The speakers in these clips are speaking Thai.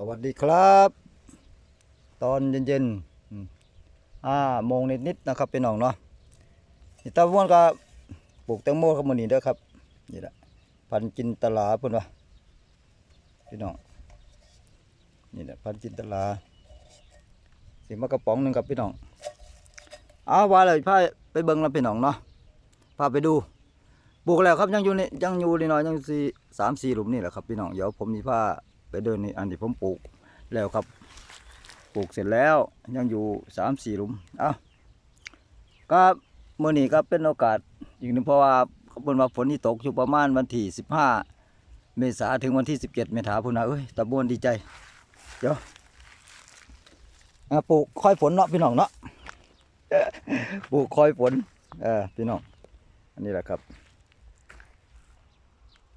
สวัสดีครับ ตอนเย็นๆอ่าโมงนิดๆนะครับพี่น้องเนาะนี่ตาม่วนก็ปลูกแตงโมครับมือนี้เด้อครับนี่แหละพันจินตลาเพิ่นว่าพี่น้องนี่แหละพันจินตลาสิมากระป๋องหนึ่งครับพี่น้องอ้าวว่าเลยพาไปเบิ่งแล้วพี่น้องเนาะพาไปดูปลูกแล้วครับยังอยู่ในยังอยู่นี่เนาะยังสี่สามสี่หลุมนี่แหละครับพี่น้องเดี๋ยวผมมีผ้า ไปเดินในอันที่ผมปลูกแล้วครับ ปลูกเสร็จแล้วยังอยู่สามสี่หลุมอ้าก็มื่อนี้ก็เป็นโอกาสอีกหนึ่งเพราะว่าเขบอกว่าฝนที่ตกอยู่ประมาณวันที่สิบห้าเมษาถึงวันที่สิบเจ็ดเมษาพุ่นนะเอ้ยตะบวนดีใจเดี๋ยวปลูกคอยฝนเนาะพี่น้องเนาะปลูกคอยฝนเออพี่น้องอันนี้แหละครับ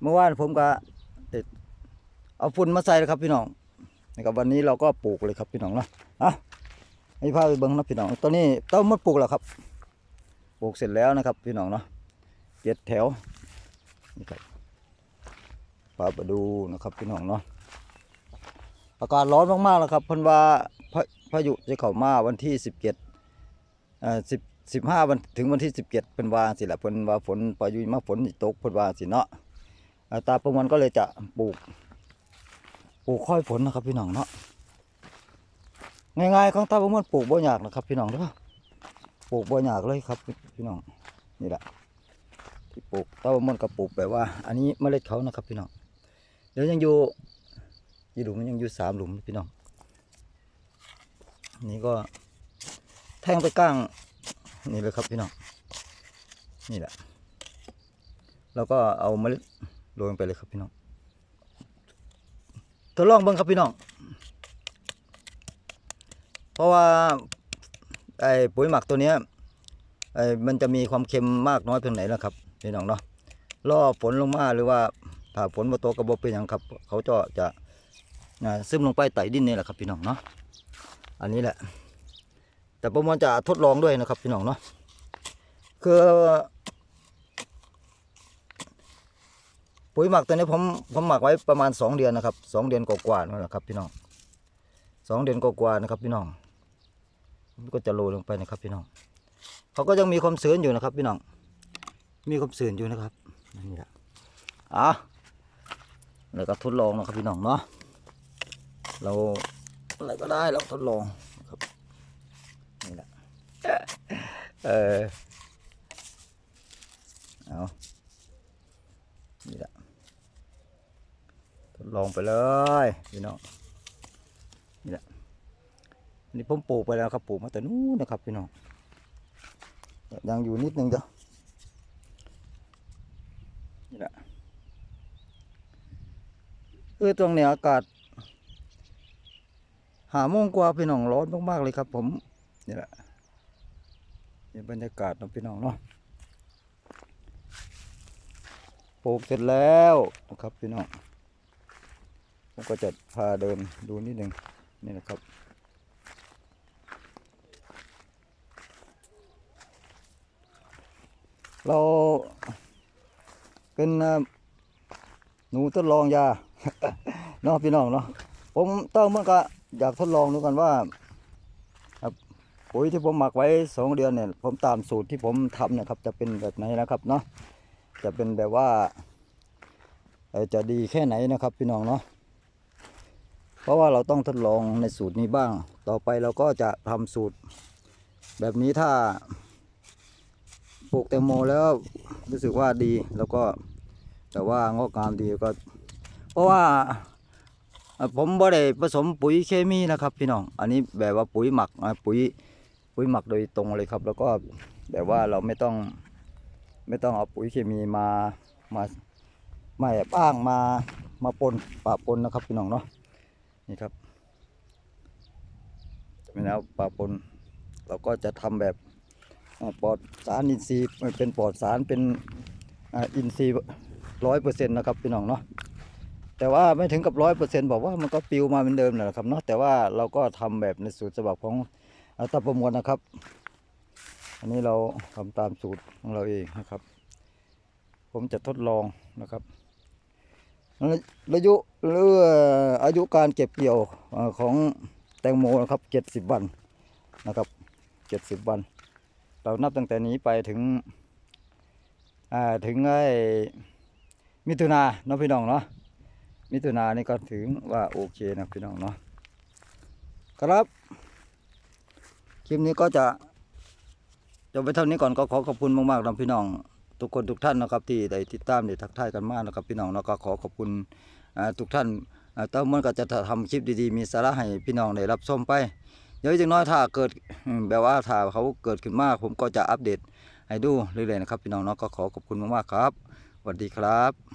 เมื่อวานผมก็ เอาฝุ่นมาใส่แล้วครับพี่น้องนะครับวันนี้เราก็ปลูกเลยครับพี่น้องเนาะอะให้พาไปเบิ้งนะพี่น้องตอนนี้ต้นมดปลูกแล้วครับปลูกเสร็จแล้วนะครับพี่น้องเนาะเจ็ดแถวนี่ครับพาไปดูนะครับพี่น้องเนาะอากาศร้อนมากๆแล้วครับพันว่าพาพายุจะเข้ามาวันที่สิบเจ็ดอ่อสิบสิบห้าวันถึงวันที่สิบเจ็ดเป็นว่าสิแหละเพิ่นว่าฝนพายุมาฝนตกเพิ่นว่าสิเนาะตาประมวลก็เลยจะปลูก ปลูกค่อยฝนนะครับพี่น้องเนาะง่ายๆของตาประมวลปลูกบ่อยากนะครับ พี่น้องเด้อปลูกบ่อยากเลยครับ พี่น้องนี่แหละที่ปลูกตาประมวลก็ปลูกแบบว่า อันนี้เมล็ดเขานะครับ พี่น้องเดี๋ยวยังอยู่ยี่หลุมมันยังอยู่สามหลุมพี่น้องนี่ก็แทงไปก้างนี่เลยครับพี่น้องนี่แหละแล้วก็เอาเมล็ดโรยลงไปเลยครับพี่น้อง ทดลองเบิ่งครับพี่น้อง เพราะว่าไอ้ปุ๋ยหมักตัวเนี้ยไอ้มันจะมีความเค็มมากน้อยเพียงไหนนะครับพี่น้องเนาะรอฝนลงมาหรือว่าถ้าฝนมาตกกระบอกเป็นอย่างครับ เขาจะจะซึมลงไปไต่ดินนี่แหละครับพี่น้องเนาะอันนี้แหละ แต่ประมวลจะทดลองด้วยนะครับพี่น้องเนาะคือ ปุ๋ยหมักตัวนี้ผมผมหมักไว้ประมาณสองเดือนนะครับสองเดือนกว่าๆนั่นแหละครับพี่น้องสองเดือนกว่าๆนะครับพี่น้องก็จะโรยลงไปนะครับพี่น้องเขาก็ยังมีความชื้นอยู่นะครับพี่น้อง มีความชื้นอยู่นะครับนี่แหละอะแล้วก็ทดลองนะครับพี่น้องเนาะเราอะไรก็ได้เราทดลองนะครับนี่แหละเออเอานี่แหละ ลองไปเลยพี่น้องนี่แหละนี่ผมปลูกไปแล้วครับปลูกมาแต่นู้นนะครับพี่น้องยังอยู่นิดนึงเด้อนี่แหละเออตรงเนี้ยอากาศหาโมงกว่าพี่น้องร้อนมากๆเลยครับ ผมนี่แหละนี่บรรยากาศนะพี่น้องเนาะปลูกเสร็จแล้วนะครับพี่น้อง ผมก็จะพาเดินดูนิดหนึ่งนี่นะครับ เราเป็นหนูทดลองยาเนาะพี่น้องเนาะผมต้องเมื่อก็อยากทดลองดูกันว่าครับปุ๋ยที่ผมหมักไว้สองเดือนเนี่ย ผมตามสูตรที่ผมทำนะครับ จะเป็นแบบไหนนะครับเนาะจะเป็นแบบว่าจะดีแค่ไหนนะครับพี่น้องเนาะ เพราะว่าเราต้องทดลองในสูตรนี้บ้าง ต่อไปเราก็จะทำสูตร แบบนี้ถ้าปลูกแตงโมแล้วรู้สึกว่าดีแล้วก็แต่ว่างอกงามดีก็ เพราะว่าผมบ่ได้ผสมปุ๋ยเคมีนะครับพี่น้องอันนี้แบบว่าปุ๋ยหมักอะปุ๋ยปุ๋ยหมักโดยตรงเลยครับ แล้วก็แบบว่าเราไม่ต้องไม่ต้องเอาปุ๋ยเคมีมามามาแอบอ้างมามาปนปะปนนะครับพี่น้องเนาะ นี่ครับไม่แล้วปะปนเราก็จะทำแบบปลอดสารอินทรีย์เป็นปลอดสารเป็นอินทรีย์ร้อยเปอร์เซ็นต์นะครับพี่น้องเนาะแต่ว่าไม่ถึงกับร้อยเปอร์เซ็นต์บอกว่ามันก็ปลิวมาเหมือนเดิมแหละครับเนาะแต่ว่าเราก็ทำแบบในสูตรฉบับของตาประมวลนะครับ อันนี้เราทำตามสูตรของเราเองนะครับ ผมจะทดลองนะครับ ระยุหรืออายุการเก็บเกี่ยวของแตงโมนะครับเจ็ดสิบวันนะครับเจ็ดสิบวัน เรานับตั้งแต่นี้ไปถึงถึงไอ้มิถุนาเนาะพี่น้องเนาะมิถุนานี่ก็ถึงว่าโอเคนะพี่น้องเนาะครับคลิปนี้ก็จะจบไปเท่านี้ก่อนก็ขอขอบคุณมากๆนะพี่น้อง ทุกคนทุกท่านนะครับที่ได้ติดตามได้ทักทายกันมากนะครับพี่น้องเนาะก็ขอขอบคุณทุกท่านอ่าเต้ามันก็จะทำคลิปดีๆ มีสาระให้พี่น้องได้รับชมไปเดี๋ยวจังน้อยถ้าเกิดแบบว่าถ้าเขาเกิดขึ้นมากผมก็จะอัปเดตให้ดูเรื่อยๆนะครับพี่น้องเนาะก็ขอขอบคุณมากๆครับสวัสดีครับ